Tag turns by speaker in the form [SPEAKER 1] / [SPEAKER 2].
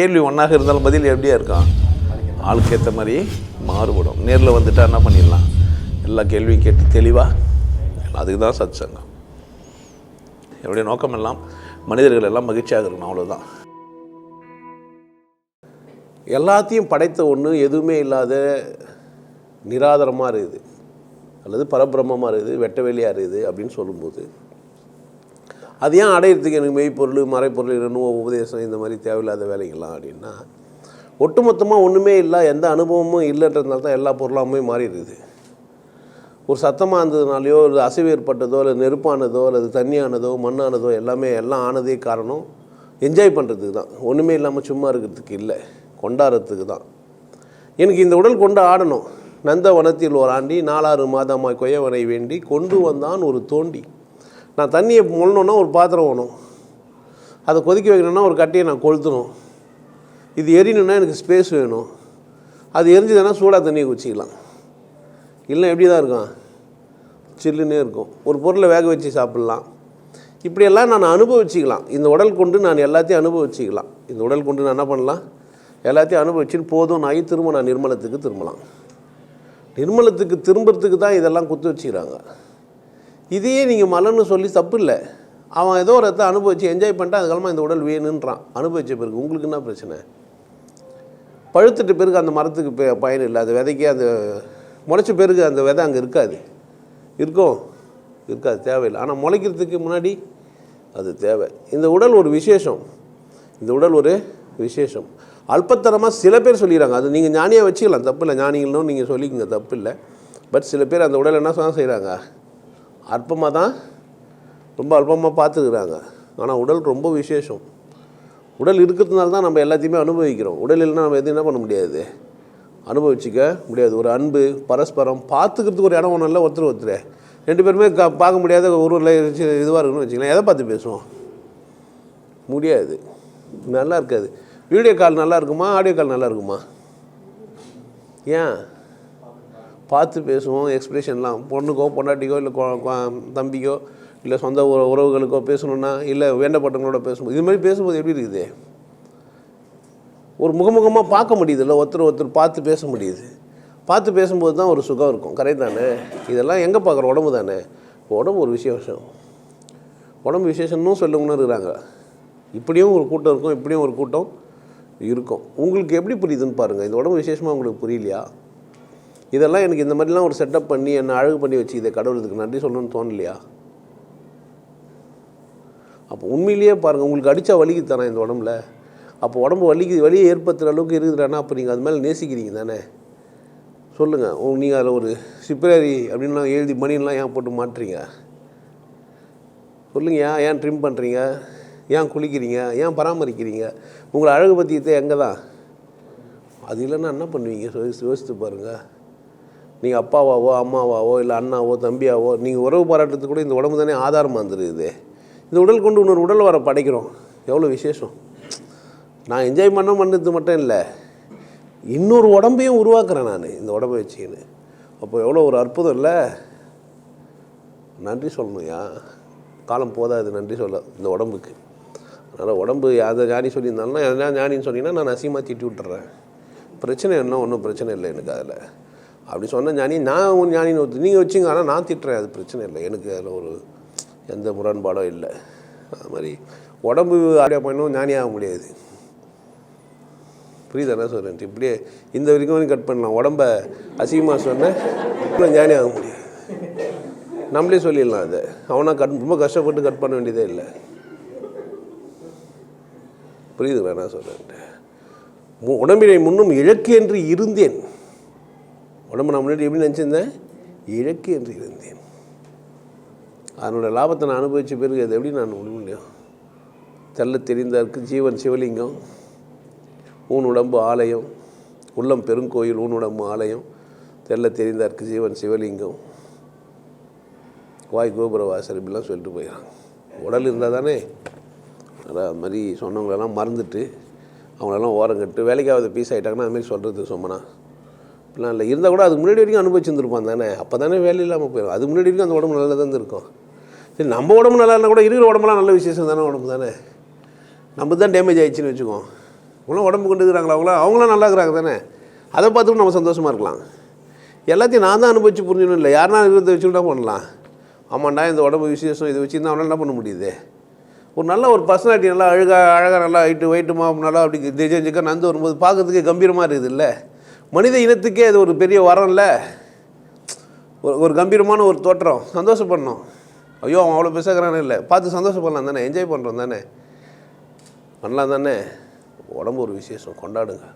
[SPEAKER 1] கேள்வி ஒன்றாக இருந்தாலும் பதில் எப்படியா இருக்கும்? ஆளுக்கு ஏற்ற மாதிரி மாறுபடும். நேரில் வந்துட்டா என்ன பண்ணிடலாம்? எல்லா கேள்வியும் கேட்டு தெளிவாக அதுக்கு தான் சத் சங்கம் என்னுடைய நோக்கம் எல்லாம் மனிதர்கள் எல்லாம் மகிழ்ச்சியாக இருக்கணும் அவ்வளோதான் எல்லாத்தையும் படைத்த ஒன்று எதுவுமே இல்லாத நிராதரமாக இருக்குது. அல்லது பரபிரம்மமாக இருக்குது வெட்டவெளியாக இருக்குது அப்படின்னு சொல்லும்போது அது ஏன் அடையிறதுக்கு எனக்கு மெய்ப்பொருள் மறைப்பொருள் என்னும் உபதேசம் இந்த மாதிரி தேவையில்லாத வேலைகள்லாம் அப்படின்னா ஒட்டுமொத்தமாக ஒன்றுமே இல்லை எந்த அனுபவமும் இல்லைன்றதுனால தான் எல்லா பொருளாமே மாறிடுது. ஒரு சத்தமாக இருந்ததுனாலையோ இல்லை அசைவு ஏற்பட்டதோ இல்லை நெருப்பானதோ அல்லது தண்ணியானதோ மண்ணானதோ எல்லாமே எல்லாம் ஆனதே காரணம் என்ஜாய் பண்ணுறதுக்கு தான். ஒன்றுமே இல்லாமல் சும்மா இருக்கிறதுக்கு இல்லை கொண்டாடுறதுக்கு தான். எனக்கு இந்த உடல் கொண்டு ஆடணும். நந்த வனத்தில் ஒரு ஆண்டி நாலாறு மாதமாய் கொய்யவனை வேண்டி கொண்டு வந்தான் ஒரு தோண்டி. நான் தண்ணியை முள்ளணுன்னா ஒரு பாத்திரம் வேணும். அதை கொதிக்க வைக்கணும்னா ஒரு கட்டையை நான் கொளுத்தணும். இது எரியணும்னா எனக்கு ஸ்பேஸ் வேணும். அது எரிஞ்சுதுன்னா சூடாக தண்ணியை குச்சிக்கலாம் இல்லை எப்படி தான் இருக்கும்? சில்லுன்னே இருக்கும். ஒரு பொருளை வேக வச்சு சாப்பிட்லாம். இப்படியெல்லாம் நான் அனுபவிச்சுக்கலாம். இந்த உடல் கொண்டு நான் எல்லாத்தையும் அனுபவிச்சுக்கலாம். இந்த உடல் கொண்டு நான் என்ன பண்ணலாம்? எல்லாத்தையும் அனுபவிச்சுட்டு போதும் நான் திரும்ப நான் நிர்மலத்துக்கு திரும்பலாம். நிர்மலத்துக்கு திரும்புறதுக்கு தான் இதெல்லாம் குத்து வச்சுக்கிறாங்க. இதையே நீங்கள் மலன்னு சொல்லி தப்பு இல்லை அவன் ஏதோ ஒரு இடத்த அனுபவிச்சு என்ஜாய் பண்ணிட்டு அதுக்கப்புறமா இந்த உடல் வேணுன்றான். அனுபவிச்ச பிறகு உங்களுக்கு என்ன பிரச்சனை? பழுத்துட்டு பிறகு அந்த மரத்துக்கு பயன் இல்லை. அது விதைக்கே அது முளைச்ச பிறகு அந்த விதை அங்கே இருக்காது. இருக்கும். இருக்காது. தேவையில்லை. ஆனால் முளைக்கிறதுக்கு முன்னாடி அது தேவை. இந்த உடல் ஒரு விசேஷம். இந்த உடல் ஒரு விசேஷம். அல்பத்தரமாக சில பேர் சொல்லிடுறாங்க அது நீங்கள் ஞானியாக வச்சுக்கலாம். தப்பு இல்லை ஞானிகளும் நீங்கள் சொல்லிக்கங்க. தப்பு இல்லை பட் சில பேர் அந்த உடல் என்ன சொன்னால் செய்கிறாங்க அற்பமாக தான் ரொம்ப அல்பமாக பார்த்துக்கிறாங்க ஆனால் உடல் ரொம்ப விசேஷம். உடல் இருக்கிறதுனால தான் நம்ம எல்லாத்தையுமே அனுபவிக்கிறோம். உடல் இல்லைன்னா நம்ம எதுவும் என்ன பண்ண முடியாது. அனுபவிச்சிக்க முடியாது. ஒரு அன்பு பரஸ்பரம் பார்த்துக்கிறதுக்கு ஒரு இடம் ஒன்றும் இல்லை ஒருத்தர் ஒருத்தர். ரெண்டு பேருமே க பார்க்க முடியாத ஊரில் இதுவாக இருக்குன்னு வச்சுக்கலாம் எதை பார்த்து பேசுவோம்? முடியாது. நல்லா இருக்காது. வீடியோ கால் நல்லா இருக்குமா? ஆடியோ கால் நல்லா இருக்குமா? ஏன்? பார்த்து பேசுவோம் எக்ஸ்பிரஷன்லாம் பொண்ணுக்கோ பொண்டாட்டிக்கோ இல்லை தம்பிக்கோ இல்லை சொந்த உறவுகளுக்கோ பேசணுன்னா இல்லை வேண்டப்பட்டவங்களோட பேசும்போது இது மாதிரி பேசும்போது எப்படி இருக்குது? ஒரு முகமுகமாக பார்க்க முடியுது இல்லை ஒருத்தர் ஒருத்தர் பார்த்து பேச முடியுது. பார்த்து பேசும்போது தான் ஒரு சுகம் இருக்கும். கரெக்ட் தானே? இதெல்லாம் எங்கே பார்க்குற? உடம்பு தானே? உடம்பு ஒரு விசேஷம். உடம்பு விசேஷம்னு சொல்லுங்கன்னு இருக்கிறாங்க. இப்படியும் ஒரு கூட்டம் இருக்கும் இப்படியும் ஒரு கூட்டம் இருக்கும். உங்களுக்கு எப்படி புரியுதுன்னு பாருங்கள் இந்த உடம்பு விசேஷமாக உங்களுக்கு புரியலையா? இதெல்லாம் எனக்கு இந்த மாதிரிலாம் ஒரு செட்டப் பண்ணி என்னை அழகு பண்ணி வச்சு இதை கடவுளுக்கு நன்றி சொல்லணும்னு தோணலையா? அப்போ உண்மையிலேயே பாருங்கள் உங்களுக்கு அடித்தா வலிக்கு தானே இந்த உடம்புல? அப்போ உடம்பு வலிக்கு வலியை ஏற்படுத்துகிற அளவுக்கு இருக்குதுடானா அப்போ நீங்கள் அது மேலே நேசிக்கிறீங்க தானே? சொல்லுங்கள் நீங்கள் அதில் ஒரு சிப்ரரி அப்படின்லாம் எழுதி மணிலாம் ஏன் போட்டு மாட்டுறீங்க? சொல்லுங்கள் ஏன் ஏன் ட்ரிம் பண்ணுறீங்க ஏன் குளிக்கிறீங்க? ஏன் பராமரிக்கிறீங்க? உங்களை அழகு பற்றியத்தை எங்கே தான்? அது இல்லைன்னா என்ன பண்ணுவீங்க? யோசித்து யோசித்து பாருங்கள் நீங்கள் அப்பாவாவோ அம்மாவாவோ இல்லை அண்ணாவோ தம்பியாவோ நீங்கள் உறவு பாராட்டுறதுக்கு கூட இந்த உடம்பு தானே ஆதாரமாக இருந்துருக்குது. இந்த உடல் கொண்டு இன்னொரு உடல் வர படைக்கிறோம். எவ்வளோ விசேஷம். நான் என்ஜாய் பண்ண பண்ணது மட்டும் இல்லை. இன்னொரு உடம்பையும் உருவாக்குறேன் நான் இந்த உடம்பை வச்சுக்கின்னு. அப்போ எவ்வளோ ஒரு அற்புதம் இல்லை. நன்றி சொல்லணும்யா காலம் போதாது நன்றி சொல்ல இந்த உடம்புக்கு. அதனால் உடம்பு அதை ஞானி சொல்லியிருந்தாலும் எதனா ஞானின்னு சொன்னீங்கன்னா நான் அசிங்கமாக திட்டி விட்டுறேன். பிரச்சனை என்ன? ஒன்றும் பிரச்சனை இல்லை எனக்கு அதில். அப்படி சொன்ன ஞானி நான் உன் ஞானின்னு ஒருத்தர். நீங்கள் வச்சுங்க ஆனால் நான் திட்டுறேன் அது பிரச்சனை இல்லை. எனக்கு அதில் ஒரு எந்த முரண்பாடும் இல்லை. அது மாதிரி உடம்பு அப்படியே ஞானி ஞானியாக முடியாது. புரியுதா என்ன சொல்கிறேன் இப்படியே இந்த வரைக்கும் கட் பண்ணலாம். உடம்ப அசிங்கமாக சொன்னேன் ஞானி ஆக முடியாது. நம்மளே சொல்லிடலாம் அதை. அவனா கட் ரொம்ப கஷ்டப்பட்டு கட் பண்ண வேண்டியதே இல்லை. புரியுதுங்களா என்ன சொல்கிறேன் உடம்பினை முன்னும் இழக்கு என்று இருந்தேன். உடம்பு நான் முன்னாடி எப்படி நினச்சிருந்தேன்? இழக்கு என்று இருந்தேன். அதனோட லாபத்தை நான் அனுபவித்த பிறகு அது எப்படி நான் விட முடியும் தெல்ல தெரிந்தாருக்கு ஜீவன் சிவலிங்கம் ஊன் உடம்பு ஆலயம் உள்ளம் பெருங்கோயில் ஊன் உடம்பு ஆலயம் தெல்ல தெரிந்தாருக்கு ஜீவன் சிவலிங்கம். வாய் கோபுர வாசல் இப்படிலாம் சொல்லிட்டு போயிடறாங்க உடல் இருந்தால் தானே அதான் அது மாதிரி சொன்னவங்களெல்லாம் மறந்துட்டு அவங்களெல்லாம் ஓரங்கட்டு வேலைக்காவது பீஸ் ஆகிட்டாங்கன்னா அதுமாரி சொல்கிறது சொம்மனா அப்படிலாம் இல்லை. இருந்தால் கூட அதுக்கு முன்னாடி வரைக்கும் அனுபவிச்சிருந்துருப்பான் தானே அப்போ தானே வேலை இல்லாமல் போயிடும். அதுக்கு முன்னாடி வரைக்கும் அந்த உடம்பு நல்லா தான் இருக்கும். சரி நம்ம உடம்பு நல்லா இருந்தால் கூட இருக்கிற உடம்புலாம் நல்ல விசேஷம் தானே உடம்பு தானே? நம்ம தான் டேமேஜ் ஆயிடுச்சுன்னு வச்சுக்கோம். அவங்களும் உடம்பு கொண்டு இருக்கிறாங்களா அவங்களாம் நல்லா இருக்கிறாங்க தானே? அதை பார்த்துட்டு நம்ம சந்தோஷமாக இருக்கலாம். எல்லாத்தையும் நான் தான் அனுபவிச்சு புரிஞ்சணும் இல்லை. யாருனா இதை வச்சுக்கிட்டா பண்ணலாம். ஆமாண்டா இந்த உடம்பு விசேஷம் இதை வச்சுருந்தா அவனால் என்ன பண்ண முடியுது? ஒரு நல்ல ஒரு பர்சனாலிட்டி நல்லா அழகாக அழகாக நல்லா ஹைட்டு வெயிட்டுமா நல்லா அப்படி திஜிக்க நந்து வரும்போது பார்க்குறதுக்கு கம்பீரமாக இருக்குது இல்லை? மனித இனத்துக்கே அது ஒரு பெரிய வரம்ல. ஒரு ஒரு கம்பீரமான ஒரு தோற்றம். சந்தோஷப்படணும். ஐயோ அவன் அவ்வளோ பேசுகிறானே இல்லை. பார்த்து சந்தோஷப்படலாம் தானே என்ஜாய் பண்ணுறோம் தானே. பண்ணலாம் தானே. உடம்பு ஒரு விசேஷம் கொண்டாடுங்க.